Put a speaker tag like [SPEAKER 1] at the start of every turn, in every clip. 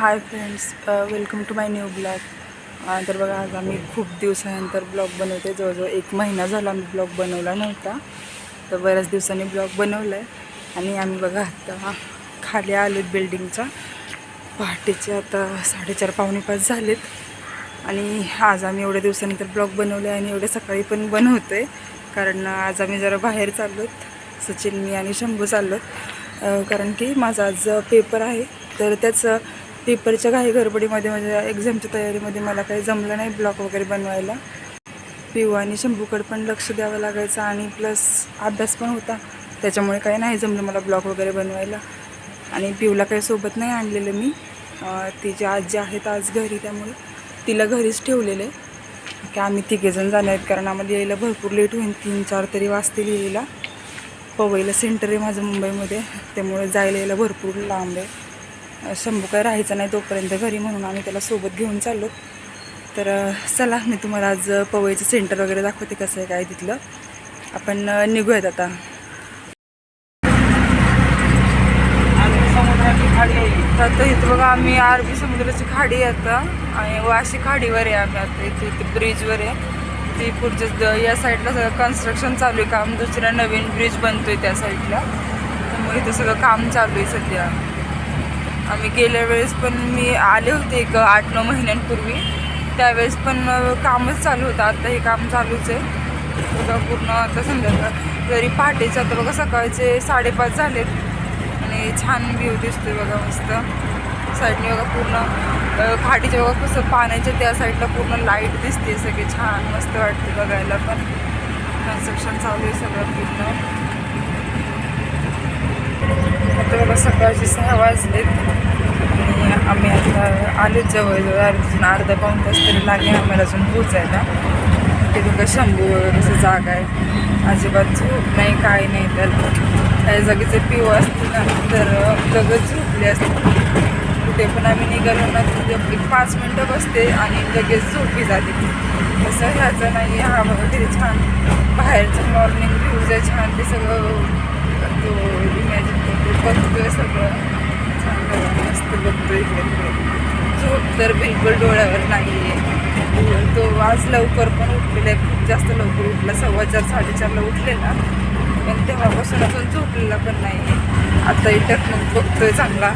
[SPEAKER 1] Hi friends welcome to my new blog तर बघा आज आम्ही खूप दिवसानंतर ब्लॉग बनवते जवळजवळ एक महिना झाला आम्ही ब्लॉग बनवला नव्हता. तर बऱ्याच दिवसांनी ब्लॉग बनवला आहे आणि आम्ही बघा आता खाली आलेत बिल्डिंगच्या पहाटेचे आता साडेचार पावणे पाच झालेत. आणि आज आम्ही एवढ्या दिवसानंतर ब्लॉग बनवले आणि एवढे सकाळी पण बनवतो आहे कारण आज आम्ही जरा बाहेर चाललोत. सचिन मी आणि शंभू चाललोत. कारण की माझा आज पेपर आहे. तर त्याचं पेपरच्या काही गडबडीमध्ये म्हणजे माझ्या एक्झामच्या तयारीमध्ये मला काही जमलं नाही ब्लॉग वगैरे बनवायला. पिऊ आणि शंभूकडे पण लक्ष द्यावं लागायचं आणि प्लस अभ्यास पण होता. त्याच्यामुळे काही नाही जमलं मला ब्लॉग वगैरे बनवायला. आणि पिऊला काही सोबत नाही आणलेलं मी. तिची तिचे आजी आहेत आज घरी त्यामुळे तिला घरीच ठेवलेलं आहे. की आम्ही तिघेजण जाणार आहेत कारण आम्हाला यायला भरपूर लेट होईल. तीन चार तरी वाजतील यायला. पवईला सेंटर आहे माझं मुंबईमध्ये. त्यामुळे जायला यायला भरपूर लांब आहे. शंभू काय राहायचं नाही तोपर्यंत घरी म्हणून आम्ही त्याला सोबत घेऊन चाललो. तर चला मी तुम्हाला आज पवईचं सेंटर वगैरे दाखवते कसं आहे काय तिथलं. आपण निघूयात आता. तर आता इथं बघा आम्ही अरबी समुद्राची खाडी आहे आता. आणि वाशी खाडीवर आहे आम्ही आता. इथे इथे ब्रिजवर आहे. ती पुढच्या द- या साईडला सगळं कन्स्ट्रक्शन चालू आहे. काम दुसरा नवीन ब्रिज बनतोय त्या साईडला त्यामुळे इथं सगळं काम चालू आहे सध्या. आम्ही गेल्या वेळेस पण मी आले होते एक आठ नऊ महिन्यांपूर्वी. त्यावेळेस पण कामच चालू होतं. आता हे काम चालूच आहे. बघा पूर्ण आता संध्याकाळ जरी पहाटेचे आता बघा सकाळचे साडेपाच झालेत. आणि छान व्ह्यू दिसतोय बघा मस्त. साईडने बघा पूर्ण अं, खाडीच्या बघा कसं पाण्याच्या त्या साईडला पूर्ण लाइट दिसते सगळे. छान मस्त वाटते बघायला पण. कन्स्ट्रक्शन चालू आहे सगळं पूर्ण. आता बघा सकाळचे सहा वाजलेत. आणि आम्ही आता आलेच जवळजवळ अजून अर्धा पाऊण तास तरी लागेल आम्हाला अजून पोचायला ते बघा शंभू वगैरे असं जागा आहे. अजिबात झोप नाही काय नाही तर त्या जागेचे पिव असते ना तर लगेच झोपले असते कुठे पण आम्ही निघालो ना तिथे पाच मिनटं बसते आणि लगेच झोपी जाते. तसं ह्याचं नाही हा बघा किती छान. बाहेरचं मॉर्निंग व्ह्यूज आहे छान ते सगळं तो इमॅजिन करतो बघतोय सगळं. मस्त बघतोय इकडे झोप तर बिलकुल डोळ्यावर नाही आहे तो आज लवकर पण उठलेला आहे. खूप जास्त लवकर उठला. सव्वा चार साडेचारला उठलेला. पण तेव्हापासून अजून झोपलेला पण नाही आहे आता इथं मग बघतोय चांगला.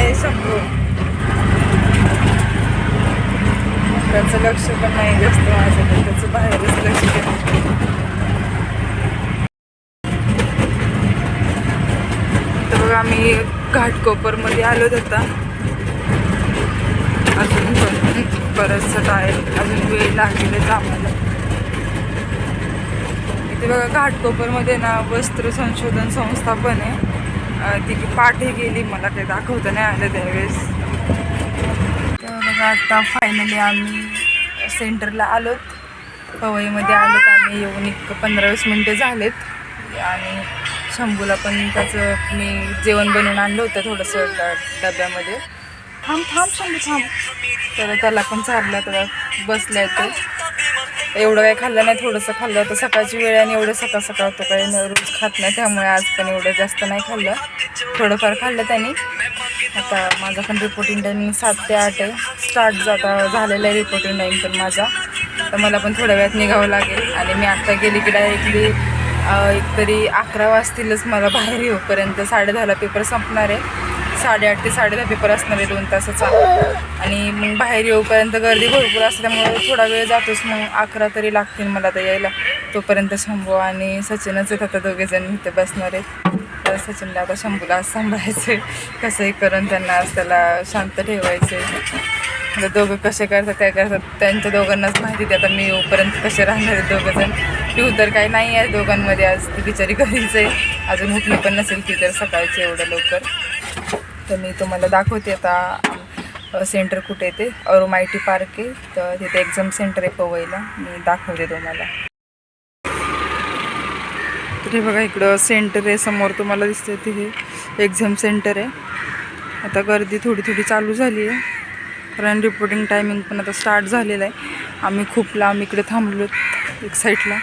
[SPEAKER 1] ए शंभू. त्याचं लक्ष पण नाही जास्त माझं त्याचं बाहेरच लक्ष आहे. तर बघा आम्ही घाटकोपरमध्ये आलो होता. अजून पण बरंचसं टायर अजून वेळ लागलेलंच आम्हाला. इथे बघा घाटकोपरमध्ये ना वस्त्र संशोधन संस्था पण आहे. ती पाठे गेली मला काही दाखवता नाही आलं त्यावेळेस. तर बघा आता फायनली आम्ही सेंटरला आलोत. पवईमध्ये आलोत आम्ही येऊन एक पंधरा वीस मिनटं झालेत. आणि शंभूला पण त्याचं मी जेवण बनवून आणलं होतं थोडंसं डब्यामध्ये. थांब थांब शंभू थांब. तर त्याला पण चारलं तर बसल्या तो. एवढं काही खाल्लं नाही थोडंसं खाल्लं होतं सकाळची वेळ आणि एवढं सकाळ सकाळ होतं काही रोज खात नाही त्यामुळे आज पण एवढं जास्त नाही खाल्लं. थोडंफार खाल्लं त्याने. आता माझा पण रिपोर्टिंग टाईम सात ते आठ आहे. स्टार्ट जाता झालेला आहे रिपोर्टिंग टाईम पण माझा. तर मला पण थोड्या वेळात निघावं लागेल. आणि मी आत्ता गेली की डायरेक्टली एक तरी अकरा वाजतीलच मला बाहेर येऊपर्यंत. साडे दहाला पेपर संपणार आहे. साडेआठ ते साडेदहा पेपर असणार आहे दोन तासाचा. आणि मग बाहेर येऊपर्यंत गर्दी भरपूर असल्यामुळे थोडा वेळ जातोच. मग अकरा तरी लागतील मला तर यायला. तोपर्यंत शंभू आणि सचिनच आहेत आता दोघेजण इथे बसणार आहेत. तर सचिनला आता शंभूला आज सांभाळायचं कसंही करून त्यांना आज त्याला शांत ठेवायचं आता दोघं कसे करतात काय करतात त्यांच्या दोघांनाच माहिती आहे. आता मी येऊपर्यंत कसे राहणार आहेत दोघंजण पिऊ तर काही नाही आहे दोघांमध्ये आज ती बिचारी घरीच आहे. अजून उठली पण नसेल ती तर सकाळची एवढं लवकर. तर मी तुम्हाला दाखवते आता सेंटर कुठे येते ते. अरुम आय टी पार्क आहे. तर तिथे एक्झाम सेंटर आहे पवईला. मी दाखवते तुम्हाला. तर हे बघा इकडं सेंटर आहे. समोर तुम्हाला दिसते ते हे एक्झाम सेंटर आहे. आता गर्दी थोडी थोडी चालू झाली आहे. कारण रिपोर्टिंग टायमिंग पण आता स्टार्ट झालेलं आहे. आम्ही खूप लांब इकडे थांबलो एक साईडला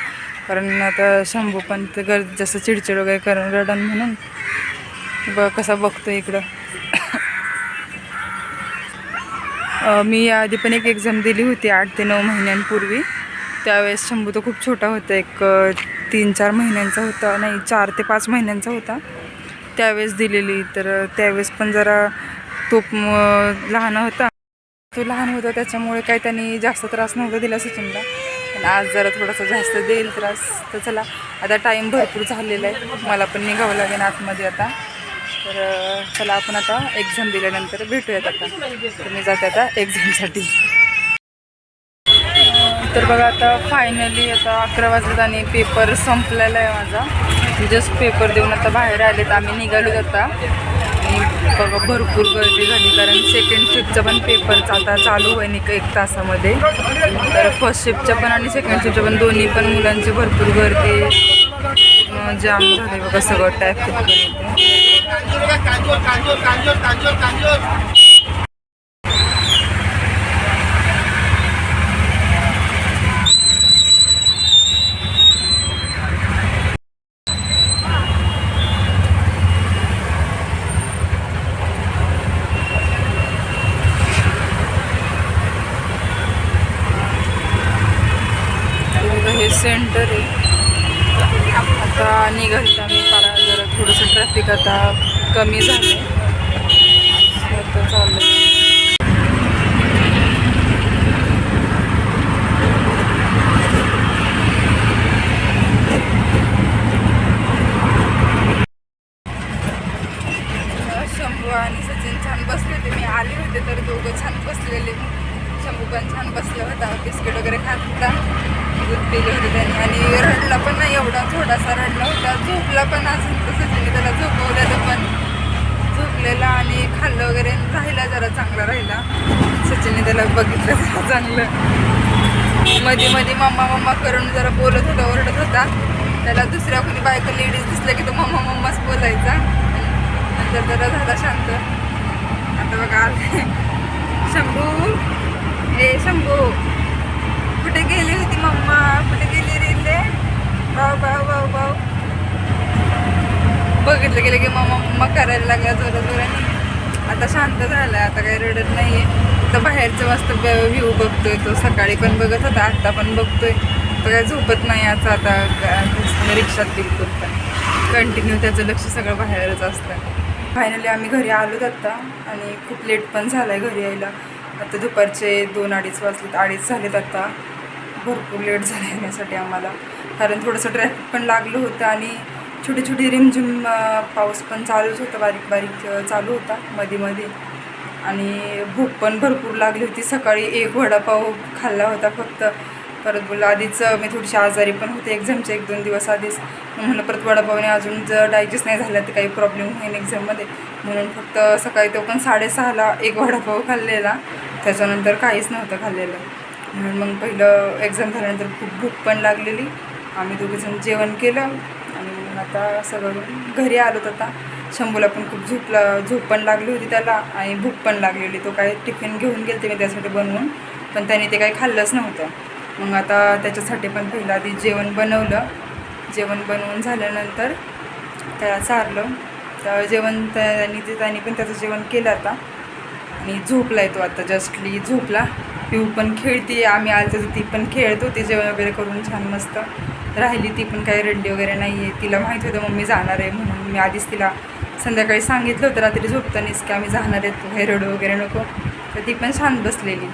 [SPEAKER 1] कारण आता शंभू पण ते गर जसं चिडचिड वगैरे करून रडन म्हणून ब कसा बघतो इकडं. मी याआधी पण एक एक्झाम दिली होती आठ ते नऊ महिन्यांपूर्वी. त्यावेळेस शंभू तर खूप छोटा होता एक तीन चार महिन्यांचा होता. नाही चार ते पाच महिन्यांचा होता. त्यावेळेस दिलेली. तर त्यावेळेस पण जरा तो लहान होता. तो लहान होता त्याच्यामुळे काही त्यांनी जास्त त्रास नव्हता दिला सचिनला. पण आज जरा थोडासा जास्त देईल त्रास. तर चला आता टाईम भरपूर झालेला आहे. मला पण निघावं लागेल आतमध्ये आता. तर चला आपण आता एक्झाम दिल्यानंतर भेटूयात आता. तर मी जाते आता एक्झामसाठी तर बघा आता फायनली आता अकरा वाजत आणि पेपर संपलेला आहे माझा. जस्ट पेपर देऊन आता बाहेर आले तर आम्ही निघालो आता. आणि बघा भरपूर गर्दी झाली. कारण सेकंड शिफ्टचा पण पेपरचा आता चालू होईल एक एक तासामध्ये. तर फर्स्ट शिफ्टच्या पण आणि सेकंड शिफ्टच्या पण दोन्ही पण मुलांची भरपूर गर्दी. जाम झाली बघा सगळं टाईप हे सेंटर आहे. आता निघाली आम्ही पारा जरा थोडंसं ट्रॅफिक आता कमी झालं आता चाललं शंभू आणि सचिन छान बसले होते मी आले होते तर दोघं छान बसलेले शंभू पण छान बसला होता बिस्किट वगैरे खात होता दूध पिले होते त्यांनी आणि रडला पण नाही एवढा थोडासा रडला होता झोपला पण अजून तर सचिनने त्याला झोपवलेलं पण झोपलेला आणि खाल्लं वगैरे. राहिला जरा चांगला राहिला. सचिनने त्याला बघितलं जरा चांगलं. मध्ये मध्ये मम्मा मम्मा करून जरा बोलत होता ओरडत होता. त्याला दुसऱ्या कोणी बायको लेडीज दिसल्या की तो मम्मा मम्माच बोलायचा. नंतर जरा झाला शांत. आता बघा आले शंभू. ए शंभू. कुठे गेली होती मम्मा? कुठे गेली रेल्वे भाऊ भाऊ भाऊ भाऊ. बघितलं गेलं की मम्मा मम्मा करायला लागला जोरा जोराने आता शांत झालाय आता काही रडत नाहीये. आता बाहेरचं मस्त व्ह्यू बघतोय तो. सकाळी पण बघत होता आत्ता पण बघतोय. तो काय झोपत नाही आता आता रिक्षात बिलकुल पण. कंटिन्यू त्याचं लक्ष सगळं बाहेरच असतं. फायनली आम्ही घरी आलोत आत्ता आणि खूप लेट पण झालं आहे घरी यायला. आता दुपारचे दोन अडीच वाजलेत अडीच झालेत आत्ता भरपूर लेट झालं येण्यासाठी आम्हाला. कारण थोडंसं ट्रॅफिक पण लागलं होतं आणि छोटी छोटी रिमझिम पाऊस पण चालूच होता बारीक बारीक चालू होता मध्ये मध्ये आणि भूक पण भरपूर लागली होती. सकाळी एक वडापाव खाल्ला होता फक्त. परत बोललं आधीच मी थोडीशी आजारी पण होते एक्झामचे एक दोन दिवस आधीच. म्हणून परत वडापावने अजून जर डायजेस्ट नाही झाला तर काही प्रॉब्लेम होईल एक्झाममध्ये. म्हणून फक्त सकाळी तो पण साडेसहाला एक वडापाव खाल्लेला. त्याच्यानंतर काहीच नव्हतं खाल्लेलं. म्हणून मग पहिलं एक्झाम झाल्यानंतर खूप भूक पण लागलेली. आम्ही दोघेजण जेवण केलं. आता असं आता सगळं घरी आलो आता शंभूला पण खूप झोपला झोप पण लागली होती त्याला आणि भूक पण लागलेली तो काही टिफिन घेऊन गेलते मी त्यासाठी बनवून पण त्याने ते काही खाल्लंच नव्हतं. मग आता त्याच्यासाठी पण पहिलं आधी जेवण बनवलं. जेवण बनवून झाल्यानंतर त्याला चारलं. तर जेवण त्यांनी ते त्यांनी पण त्याचं जेवण केलं आता. आणि झोपला तो आता जस्टली झोपला. पिऊ पण खेळते आम्ही आलं तर ती पण खेळत होती जेवण वगैरे करून छान मस्त. राहिली ती पण काही रडली वगैरे नाही आहे तिला माहीत होतं मम्मी जाणार आहे म्हणून मी आधीच तिला संध्याकाळी सांगितलं होतं रात्री झोपतानीच की आम्ही जाणार आहेत तू हे रडू वगैरे नको. तर ती पण छान बसलेली.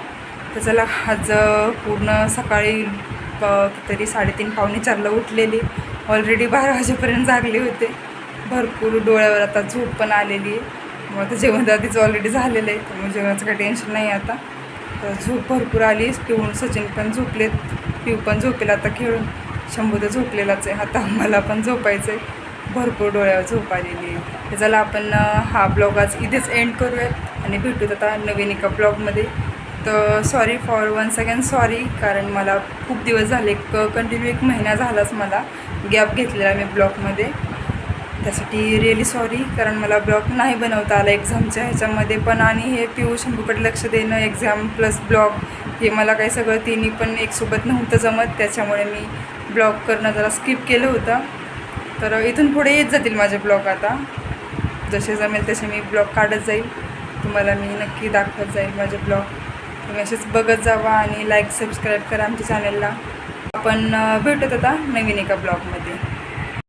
[SPEAKER 1] तर चला आज पूर्ण सकाळी प- तरी साडेतीन पावणे चारला उठलेली. ऑलरेडी बारा वाजेपर्यंत जागले होते. भरपूर डोळ्यावर आता झोप पण आलेली आहे. मग आता जेवण तर आधीच ऑलरेडी झालेलं आहे त्यामुळे जेवणाचं काही टेन्शन नाही आता. तर झोप भरपूर आली. पिऊन सचिन पण झोपलेत. पिऊ पण झोपेल आता खेळून. शंभू तर झोपलेलाच आहे. आता मला पण झोपायचं आहे भरपूर डोळ्यावर झोप आलेली आहे. तर चला आपण हा ब्लॉग आज इथेच एंड करूयात आणि भेटूत आता नवीन एका ब्लॉगमध्ये. तर sorry for one second sorry कारण मला खूप दिवस झाले कंटिन्यू एक महिना झालाच मला गॅप घेतलेला मी ब्लॉगमध्ये. त्यासाठी रिअली सॉरी कारण मला ब्लॉग नाही बनवता आला एक्झामच्या ह्याच्यामध्ये पण. आणि हे पिऊ शंभूकडे लक्ष देणं एक्झाम प्लस ब्लॉग हे मला काही सगळं तिन्ही पण एकसोबत नव्हतं जमत. त्याच्यामुळे मी ब्लॉग करणं जरा स्किप केलं होतं. तर इथून पुढे येत जातील माझे ब्लॉग आता. जसे जमेल तसे मी ब्लॉग काढत जाईल. तुम्हाला मी नक्की दाखवत जाईल माझे ब्लॉग तुम्ही असेच बघत जावा आणि लाईक सबस्क्राईब करा आमच्या चॅनलला आपण भेटत आता नवीन एका ब्लॉगमध्ये